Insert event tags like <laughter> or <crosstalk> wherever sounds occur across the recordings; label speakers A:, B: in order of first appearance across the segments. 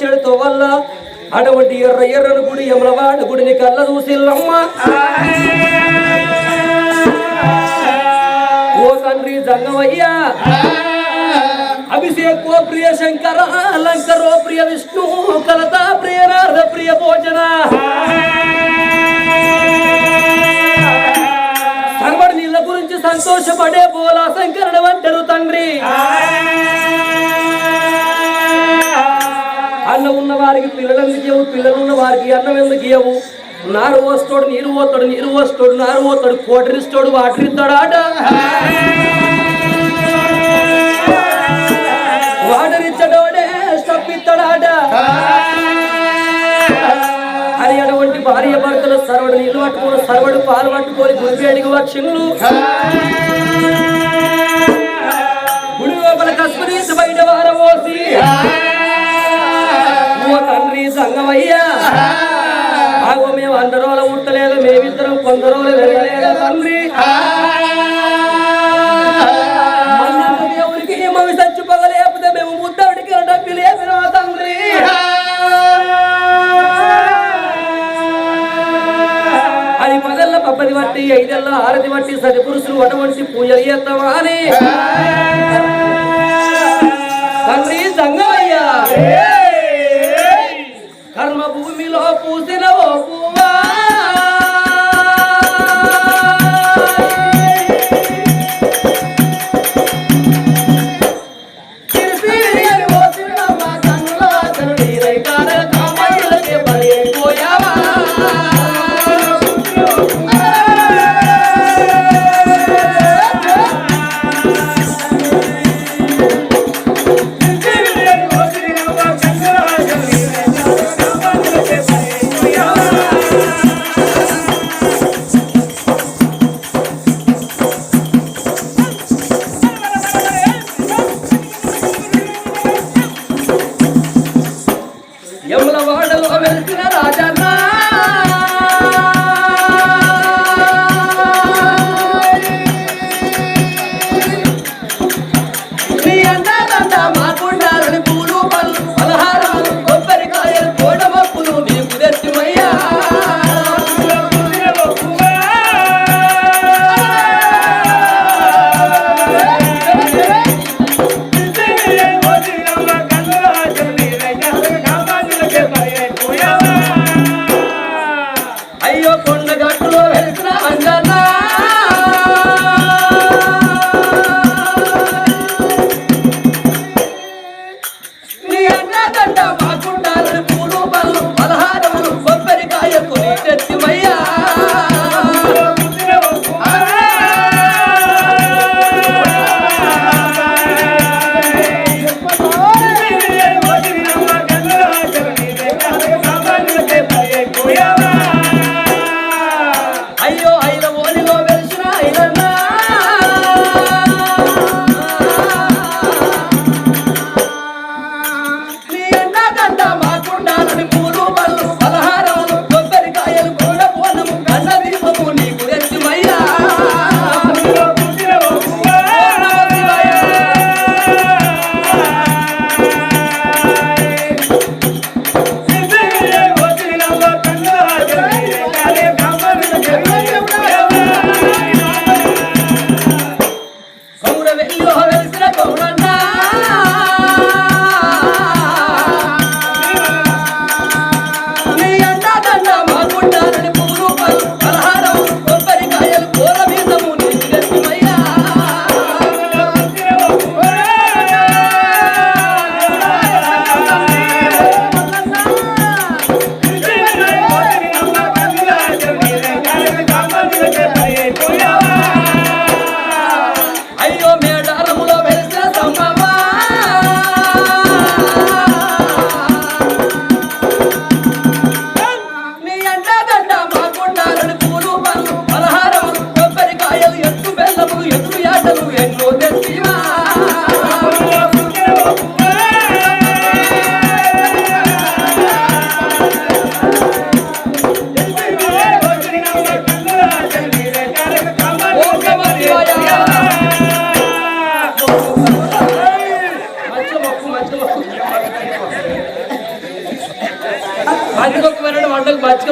A: చెడుతో వల్ల అటువంటి ఎర్ర ఎర్రను గుడి ఎమలవాడు గుడిని కళ్ళ చూసిల్లమ్మ ఓ తండ్రి జంగమయ్యా. అభిషేకో ప్రియ శంకర అలంకరో ప్రియ విష్ణు కలత ప్రియ నారద ప్రియ భోజన. సర్వడి నీళ్ళ గురించి సంతోషపడే బోలా శంకరుడు అంటారు తండ్రి. అన్నం ఉన్న వారికి పిల్లలు ఎందుకు ఇవ్వు పిల్లలు ఉన్న వారికి అన్నం ఎందుకు ఇవ్వవు నారు పోస్తాడు నీరు పోతాడు నీరు పోస్తాడు నారు పోతాడు కోటరిస్తాడు వాటర్ ఇస్తాడు ఆట. వాటర్ ఇచ్చడోడే ఆట. అని అటువంటి భార్య భర్తలు సర్వడు నీళ్ళు పట్టుకొని సర్వడు పాలు పట్టుకొని గురిపేడికి వచ్చిండ్లు గుడి లోపల కస్పదీసి బయట వారబోసి. తండ్రి ఆగో మేము అందరోల ఉండలేదు మేమిద్దరం కొందరోలు వెళ్ళలేదు తండ్రి. మళ్ళీ దేవుడికి మవి చచ్చిపోగలేకపోతే మేము ముద్దడికి డబ్బి లేపినా తండ్రి. అది పగల్ల పప్పది బట్టి ఐదెల్ల ఆరది బట్టి సరి పురుషులు అటువంటి పూజలు చేస్తామా అని. తండ్రి సంగమయ్యా. కర్మ పూసిన ఓ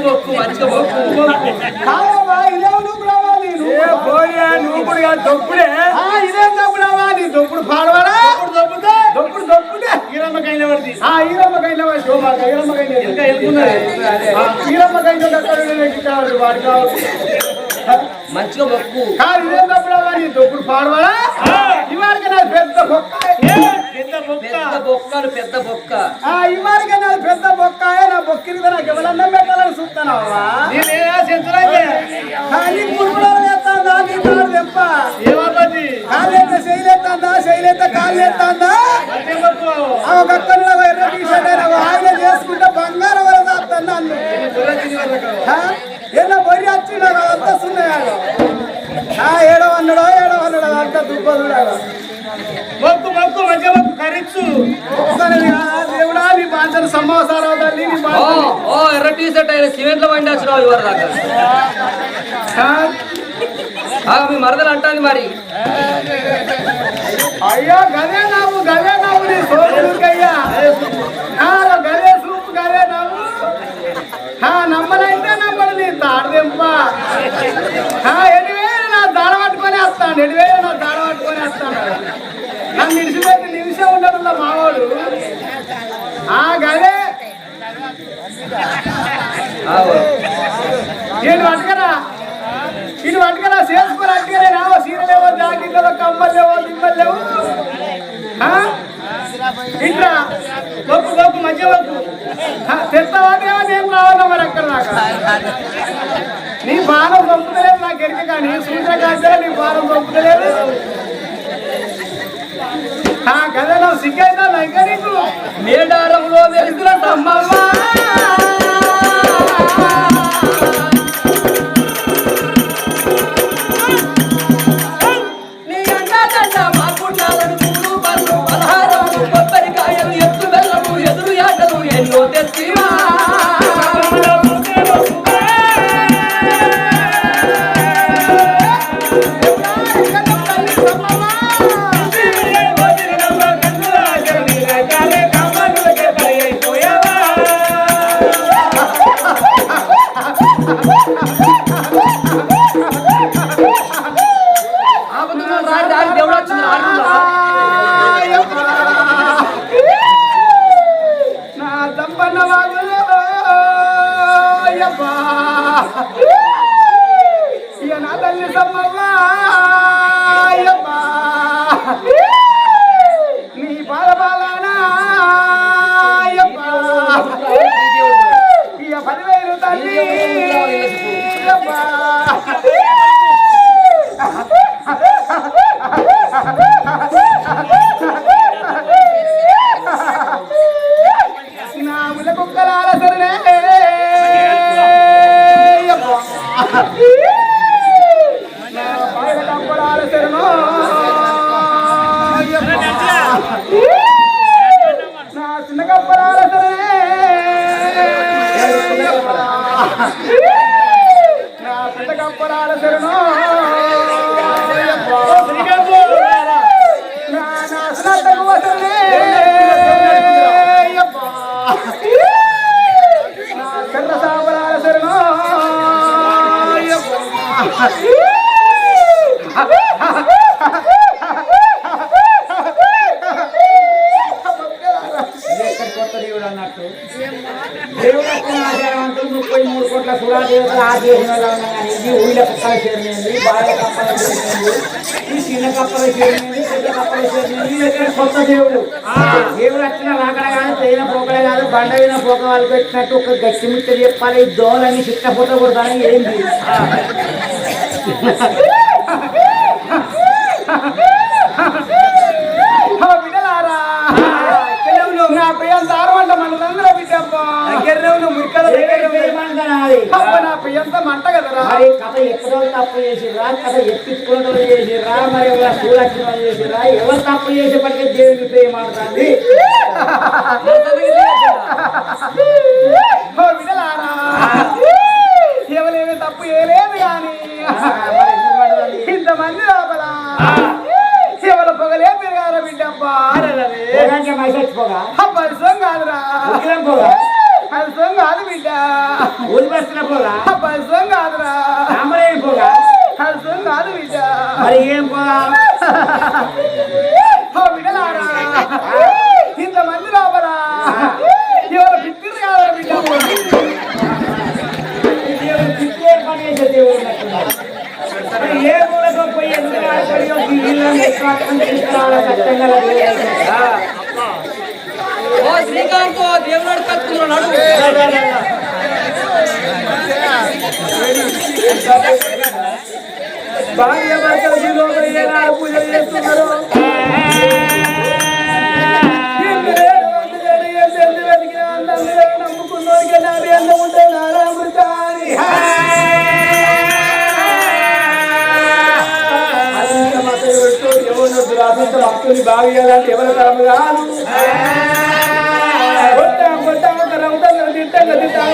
A: మొక్కు
B: నీను?
C: ఏ పోయా నువ్వు కూడా దొప్పుడే.
B: ఆ, ఇదేం దొప్పుడమ్మా నీ దొప్పుడు పాడవాడా దొప్పుడు దొప్పుడే
C: ఈరమ్మకైన పడితే
B: ఆ ఈరమ్మకైనా వాడు శోభాక, ఈరమ్మకైనా
C: ఇంకా వెళ్తున్నది
B: ఆ, ఈరమ్మకైనా దక్కడు కావాలి వాడు కావాలి.
A: మంచిగా మొక్కు
B: కాదు ఇదేం దొప్పుడమ్మా నీ దొప్పుడు పాడవాడా ఇవాళకి నాది పెద్ద బొక్క.
C: పెద్ద బొక్క.
A: పెద్ద బొక్కలు పెద్ద బొక్క.
B: ఆ ఇవాళకి నాది పెద్ద బొక్క. నా బొక్కిని నాకు ఎవరన్నా పెట్టాలని చూస్తానమ్మా
C: నేనేనా సెంచరైతే
B: కానీ పురుగులు వేస్తాందా? నీ కాడు దెబ్బ
C: ఏమన్నది
B: కాళ్ళెత్త శైలెత్తాందా? శైలెత్త కాళ్ళెత్తాందా
C: మధ్య బొక్కు.
B: ఆ గక్కన ఎర్ర టీషర్ట్ అయినా ఆయన చేసుకుంటే బంగారం వరకు వస్తాను నన్ను? ఎన్న బొరి వచ్చి నాకు అదంతా సున్నాయాడు ఆ ఏడవ అన్నాడో ఏడవ అన్నాడో అదంతా
C: మొక్కు
B: కాదా దేవుడా నీ బాధ్యత తల్లి నీ
A: ఓ ఎర్ర టీ షర్ట్ అయిన సిమెంట్లో వండి వచ్చినావు ఇవరి దాకా మీ మరదలు అంటాంది మరి.
B: అయ్యో గదే నవ్వు గదే నవ్వు నీ సోదరుడికయ్యా ఆ, గదే సూపు గదే నవ్వు ఆ, నమ్మనైతే నమ్మడు నీ తాడదెంప. ఎడివేలు నా దాడ పట్టుకొని వస్తాను ఎడివేలు నా దాడ పట్టుకొని వస్తాను. నన్ను నిలిచిపెట్టి నిలిచే ఉండదు మావాడు. ఆ గదే. నేను పట్టుకరా ఇది పట్టుకరా చేసుకొని అట్టుకరే రావో సీరలేవో జాకెట్ కమ్మలేవో దిమ్మలేవు ఇంట్రా.
C: లోపు లోపు మధ్య బొక్కు
B: తెస్తావాటేమో నేను రావాలా మరి అక్కడ నాకు నీ బాణం పంపుతలేదు నాకు ఎరిక కానీ. సూచన కాదు నీ బాణం పంపుతలేదు ఆ, సిగ్గైతే నువ్వు సిగ్గైనా ఇంకా నీకు
D: Woo! వాళ్ళు పెట్టినట్టు ఒక గట్టి ముట్ట చెప్పాలి. ఈ దోలని చిట్టపోత కొడతానని ఏంది
B: నా ప్రియం బిడ్డప్ప నా ప్రియంత మంట కదరా?
D: మరి కథ ఎక్కడో తప్పు చేసిర్రా? కథ ఎప్పించుకోవడం చేసిర్రా? మరి ఎవరు సూలక్షణం చేసిర్రా? ఎవరు తప్పు చేసేప్పటికే దేవుడికి ప్రేమ <laughs>
B: బిడ్డలారా ఎవరేమి తప్పు చేయలేదు కానీ ఇంతమంది లోపల. ఎవరు పొగలే
D: మనిషి వచ్చిపోగా
B: పరిశ్రమ కాదురా.
E: కలసం కాదు బిడ్డ. కలసం కాదురా. కలసం కాదు బిడ్డ.
B: మరి ఏం పోగా?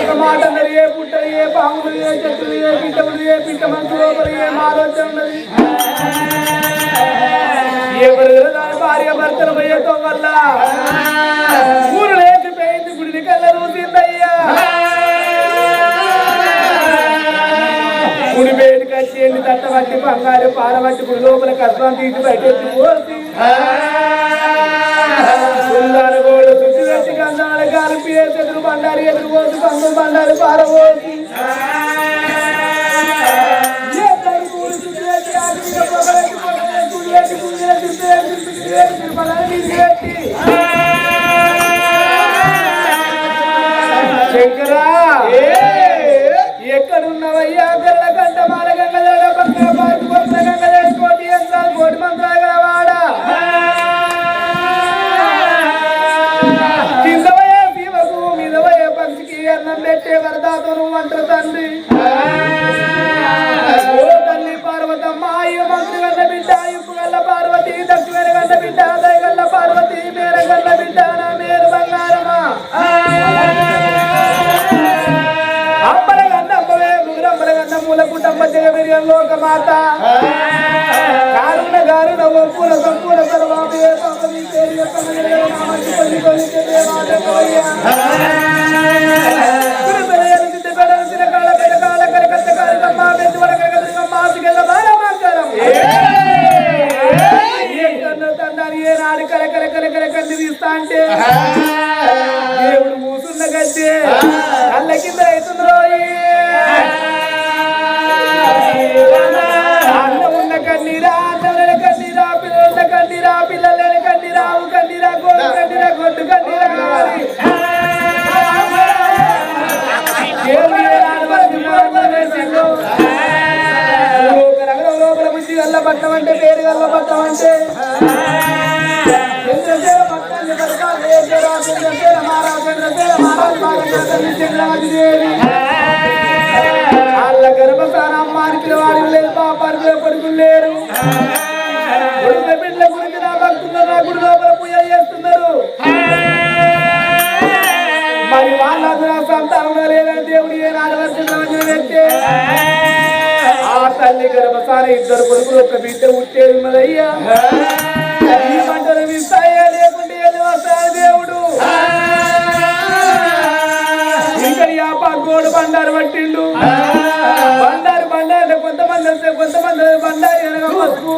E: ఒక మాట అన్నది ఏ పుట్టలు ఏ పాములు ఏ చెట్టులు ఏ పిట్టములు ఏ పిట్ట ఏం ఆలోచన ఉన్నది ఎవరు దాని భార్య భర్తలు పోయేతో వల్ల ఊరు లేచిపోయింది గుడిని కళ్ళ రూసిందయ్యా గుడి బయటకు వచ్చేయండి తట్ట పట్టి బంగారు పాల పట్టి గుడి లోపల కష్టం తీసి బయట పోసి ఎదురు బండారు ఎదురు పోసి కందు బండారు పారబోసి ఎద్దరు తీస్తా అంటే దేవుడు మూసున్న గడ్డి కళ్ళ కింద అవుతుందో ఉన్న కన్నీరా అన్నల కన్నీరా పిల్లల కన్నీరా పిల్లల కన్నీరా ఆవు కన్నీరా గోడు కన్నీరా గొడ్డు కన్నీరా లోపల పట్టం అంటే పేరు గల్ల వాళ్ళ గర్భస్థానం అమ్మాని పిలవాడి లేదు పాపానికి లేవు, కొడుకులు లేరు బిడ్డల గురించి నా భక్తున్నారు నా గుడి లోపల పూజ చేస్తున్నారు మరి వాళ్ళ సంతానం లేదని దేవుడు ఏ నాడు ఆ తల్లి గర్భస్థాన ఇద్దరు కొడుకులు ఒక బిడ్డ ఉట్టేది మదయ్యా గోడు బండారు పట్టిండు. బండారు బండారు కొంతమంది వస్తే కొంతమంది బండారు పసుపు.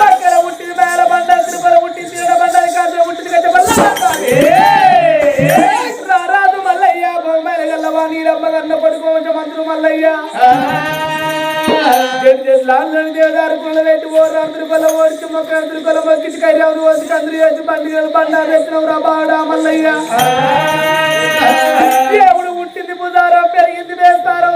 E: పక్కన పుట్టింది మేల బండారు తిరుపతి పుట్టింది తిరగ బండారు కాదు పుట్టింది కట్ట రారాదు మల్లయ్య గల్లవా నీరమ్మ గన్న మంత్రులు మల్లయ్య. లాంజని దేవదారు కుల పెట్టి ఓరు అందరు కొల ఓడిచి మొక్క అందరు కొల మొక్కించి కర్యావురు వచ్చి అందరు వేసి బండి బండారు ఎత్తినవు రా బాడా మల్లయ్య. దేవుడు పుట్టింది బుధారం చేస్తారు.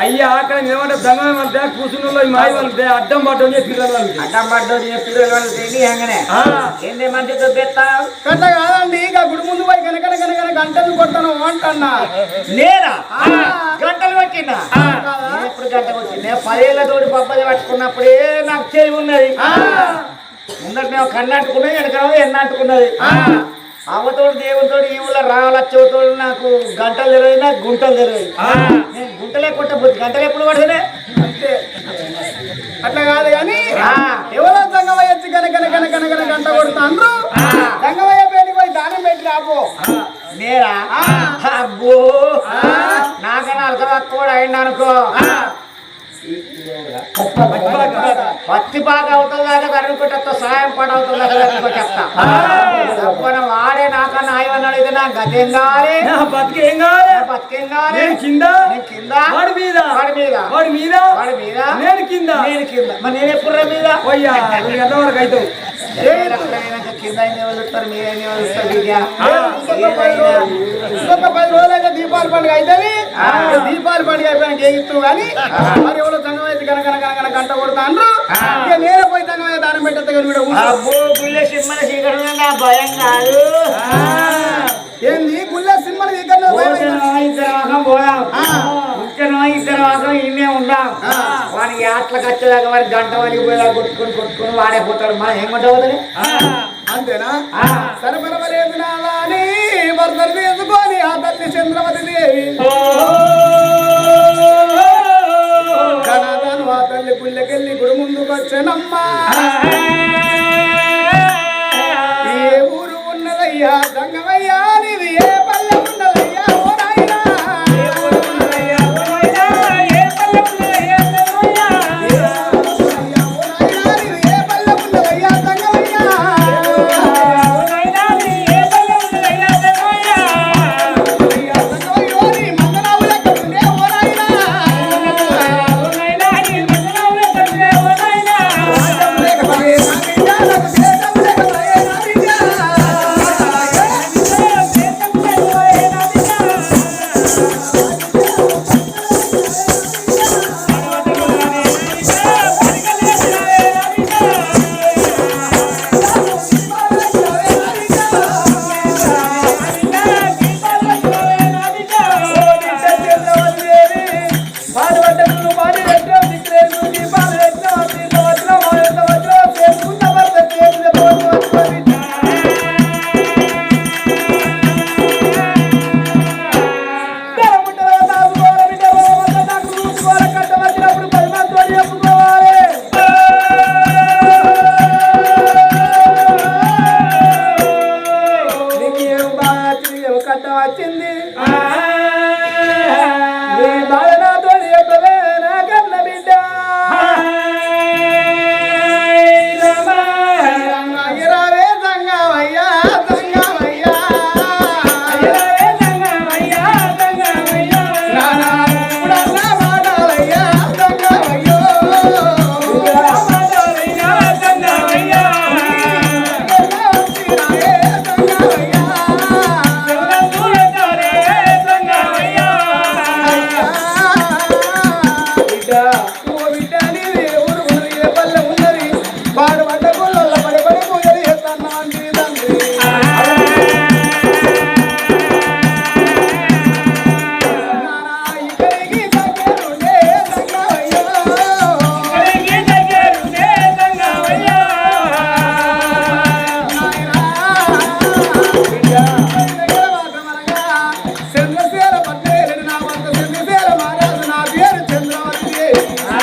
F: అయ్యా ఆకలి ఏమంటే దంగం అంటే కూర్చున్న మాయి వాళ్ళతే అడ్డం పడ్డం పిల్లలు
E: అడ్డం పడ్డోది పిల్లలు ఏంది మంచి
B: కట్ట కాదండి ఇక గుడి ముందు పోయి కనుక కనుక గంటలు కొట్టను అంటన్నా.
E: నేనా? గంటలు పట్టినా నేను ఎప్పుడు గంట కొట్టింది పదేళ్ళ తోటి పబ్బది పట్టుకున్నప్పుడే నాకు చేయి ఉన్నది. ముందర మేము కన్నంటుకున్నది వెనక ఎన్నంటుకున్నది అవ్వతోడు దేవుడితోడు ఈ ఊళ్ళో రావాలచ్చవతోడు నాకు గంటలు నాకు గుంటలు తెలియదు నేను గుంటలే కొట్టబోతు గంటలు ఎప్పుడు పడుతున్నా
B: అంతే. అట్లా కాదు కానీ. ఎవరో సంగమయ్య వచ్చి కనుక కనుక కనుక గంట కొడుతాండ్రు. సంగమయ్య పేరుకి పోయి దానం పెట్టి రాపో.
E: నేరా అబ్బో. నాకన్నా అర్థం కూడా అయింది అనుకో. పత్తి బాగా అవుతుంది? దాకా తరుముకుంటా సాయం పడ అవుతుంది? దాకా తరుముకుంటా తప్పన వాడే నాకన్నా ఇది నా గతేం కావాలి
F: నా బతికి కావాలి
E: నా బతికేం కావాలి
F: నేను కింద?
E: నేను కింద?
F: వాడి మీద?
E: వాడి మీద?
F: వాడి మీద?
E: వాడి మీద?
F: నేను కింద?
E: నేను కింద. మరి నేను ఎప్పుడు మీద?
F: పోయ్యా రెండు గంటల వరకు అవుతావు
B: అయితే దీపావళి పండుగ అవుతుంది దీపావళి పండుగ అయిపోయినాక ఏగిస్తూ కానీ మరి ఎవరో సంగమైతే కనుక కనుక కనుక గంట కొడతాండ్రు. ఇక నేనే పోయి సంగమయ్య దానం పెట్టేస్తా కానీ కూడా
E: భయం కాదు.
B: ఏంది గుళ్ళ సినిమాలు ఇక్కడ
E: ఇద్దరు వాకం ఇన్నే ఉందాం. వాడికి ఆటలకు వచ్చేదాకా వాడి గంట వలిగిపోయేలా కొట్టుకొని కొట్టుకొని వాడే పోతాడు. మనం ఏం కొంట పోతుంది
B: అంతేనా? సరపరవలేదు నాలా అని భర్తలు తీసుకొని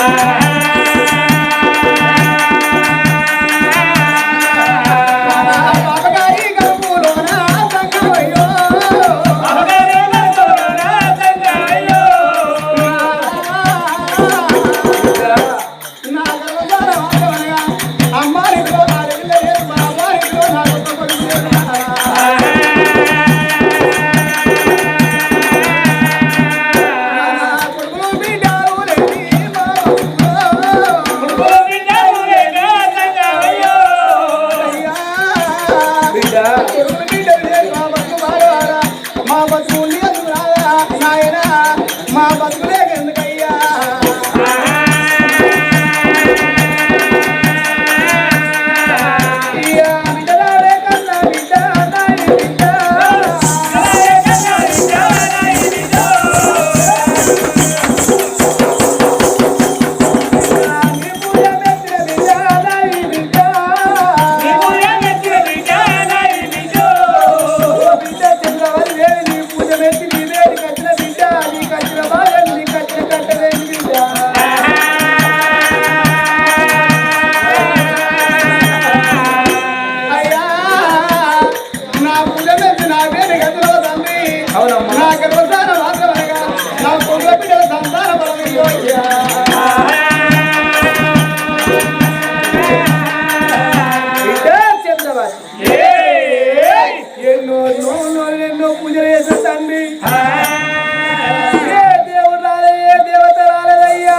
E: Yeah. చేసిన తండ్రి. దేవత రాలేదయ్యా.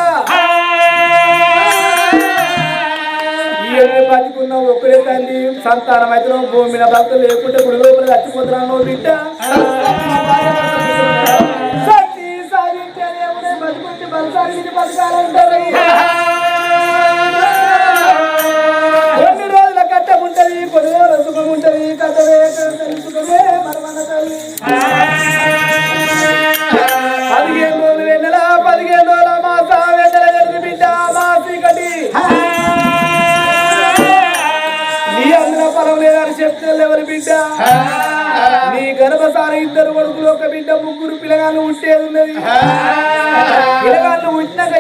E: బతికున్నావు ఒక్కడే తండ్రి. సంతానం అయితే భూమి మీద భక్తులు లేకుంటే గుడి లోపల చచ్చిపోతున్నావు బిడ్డ. సాధించాలి బతుకుంటే బలసాగించి బతకాలంటారయ్యా బిడ్డ. నీ గర్భసారి ఇద్దరు కొడుకులు ఒక బిడ్డ ముగ్గురు పిల్లగాళ్ళు ఉంటే ఉన్నది? పిల్లగాళ్ళు ఉంటున్నాక